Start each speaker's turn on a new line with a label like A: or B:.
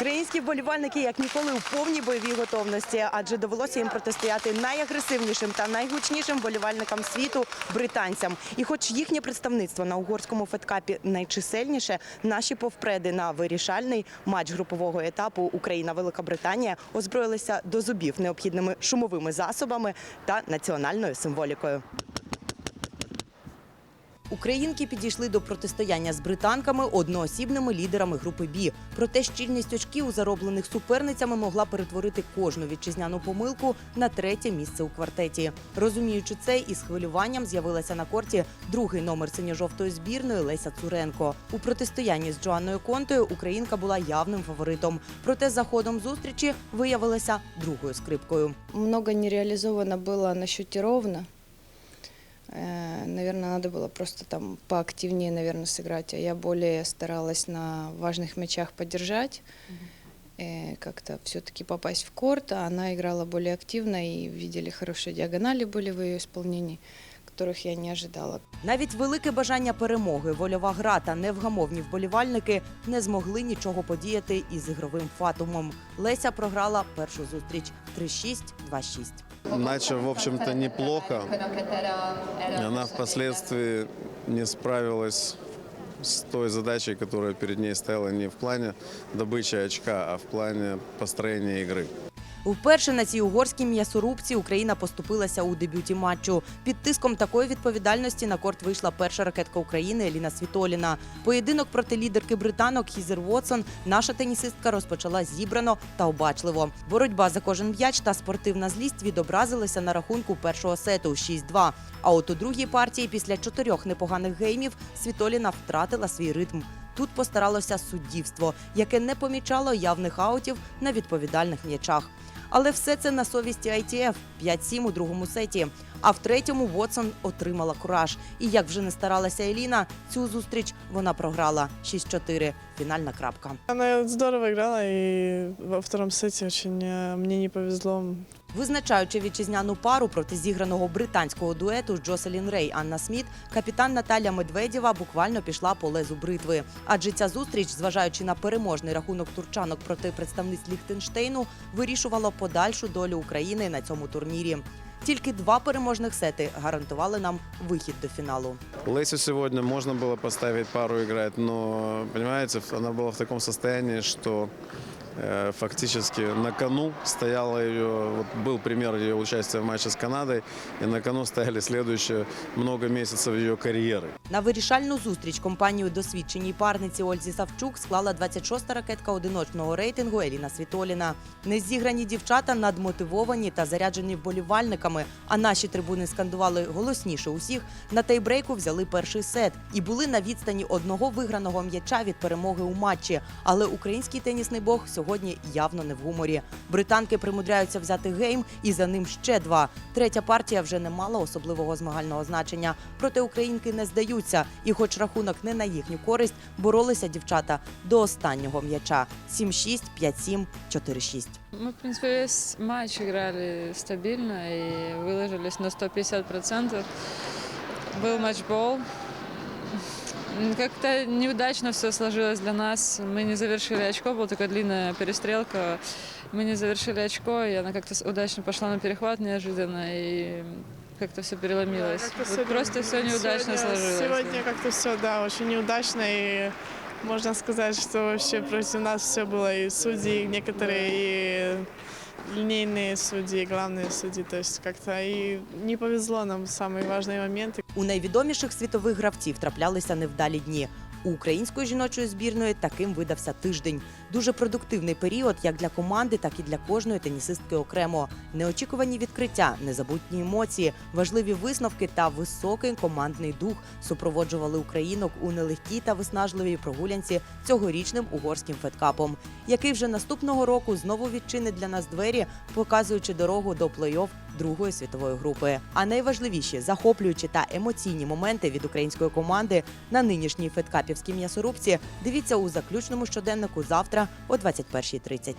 A: Українські вболівальники як ніколи у повній бойовій готовності, адже довелося їм протистояти найагресивнішим та найгучнішим вболівальникам світу британцям. І, хоч їхнє представництво на угорському федкапі найчисельніше, наші повпреди на вирішальний матч групового етапу Україна-Велика Британія озброїлися до зубів необхідними шумовими засобами та національною символікою. Українки підійшли до протистояння з британками одноосібними лідерами групи Бі. Проте щільність очків, зароблених суперницями, могла перетворити кожну вітчизняну помилку на третє місце у квартеті. Розуміючи це, із хвилюванням з'явилася на корті другий номер синьо-жовтої збірної Леся Цуренко. У протистоянні з Джоанною Контою Українка була явним фаворитом. Проте за ходом зустрічі виявилася другою скрипкою.
B: Много не реализовано было на счете ровно. Наверное, надо было просто там поактивнее, наверное, сыграть. А я более старалась на важных мячах поддержать, э, как-то все-таки попасть в корт. А она играла более активно и видели хорошие диагонали были в ее исполнении, которых я не ожидала.
A: Навіть велике бажання перемоги, вольова гра та невгамовні вболівальники не змогли нічого подіяти із ігровим фатумом. Леся програла першу зустріч 3-6, 2-6.
C: Начал, в общем-то, неплохо. Она впоследствии не справилась с той задачей, которая перед ней стояла не в плане добычи очка, а в плане построения игры.
A: Вперше на цій угорській м'ясорубці Україна поступилася у дебюті матчу. Під тиском такої відповідальності на корт вийшла перша ракетка України Еліна Світоліна. Поєдинок проти лідерки британок Хізер Вотсон наша тенісистка розпочала зібрано та обачливо. Боротьба за кожен м'яч та спортивна злість відобразилися на рахунку першого сету 6-2. А от у другій партії після чотирьох непоганих геймів Світоліна втратила свій ритм. Тут постаралося суддівство, яке не помічало явних аутів на відповідальних м'ячах. Але все це на совісті ITF 5-7 у другому сеті. А в третьому Вотсон отримала кураж. І як вже не старалася Еліна, цю зустріч вона програла 6-4. Фінальна крапка.
D: Она здорово играла, и во втором сете очень э, мне не повезло.
A: Визначаючи вітчизняну пару проти зіграного британського дуету Джоселін Рей Анна Сміт, капітан Наталя Медведєва буквально пішла по лезу бритви. Адже ця зустріч, зважаючи на переможний рахунок турчанок проти представниць Ліхтенштейну, вирішувала подальшу долю України на цьому турнірі. Тільки два переможних сети гарантували нам вихід до фіналу.
C: Лесю сегодня можно было поставить пару играть, но, понимаете, она была в таком состоянии, что э, фактически на кону стояла ее, вот был пример ее участия в матче с Канадой, и на кону стояли следующие много месяцев ее карьеры.
A: На вирішальну зустріч компанію досвідченій парниці Ользі Савчук склала 26-та ракетка одиночного рейтингу Еліна Світоліна. Незіграні дівчата надмотивовані та заряджені вболівальниками. А наші трибуни скандували голосніше усіх. На тайбрейку взяли перший сет і були на відстані одного виграного м'яча від перемоги у матчі. Але український тенісний бог сьогодні явно не в гуморі. Британки примудряються взяти гейм, і за ним ще два. Третя партія вже не мала особливого змагального значення. Проте українки не здаються. І, хоч рахунок не на їхню користь, боролися дівчата до останнього м'яча: 7-6, 5-7, 4-6.
E: Мы, в принципе, весь матч играли стабильно и выложились на 150%. Был матчбол. М, Как-то неудачно все сложилось для нас. Мы не завершили очко, была такая длинная перестрелка. Мы не завершили очко, и она как-то с- удачно пошла на перехват неожиданно, и как-то все переломилось.
D: Как-то
E: Вот
D: сегодня-
E: просто все неудачно
D: сегодня,
E: сложилось.
D: Сегодня как-то все, да, очень неудачно. И можно сказать, что вообще против нас все было. И судьи некоторые, и линейные судьи, и главные судьи. То есть как-то и не повезло нам в самые важные моменты.
A: У найвідоміших світових гравців траплялися невдалі дні. У української жіночої збірної таким видався тиждень. Дуже продуктивний період як для команди, так і для кожної тенісистки окремо. Неочікувані відкриття, незабутні емоції, важливі висновки та високий командний дух супроводжували українок у нелегкій та виснажливій прогулянці цьогорічним угорським федкапом, який вже наступного року знову відчинить для нас двері, показуючи дорогу до плей-офф другої світової групи. А найважливіші захоплюючі та емоційні моменти від української команди на нинішній федкапівській м'ясорубці дивіться у заключному щоденнику завтра о 21.30.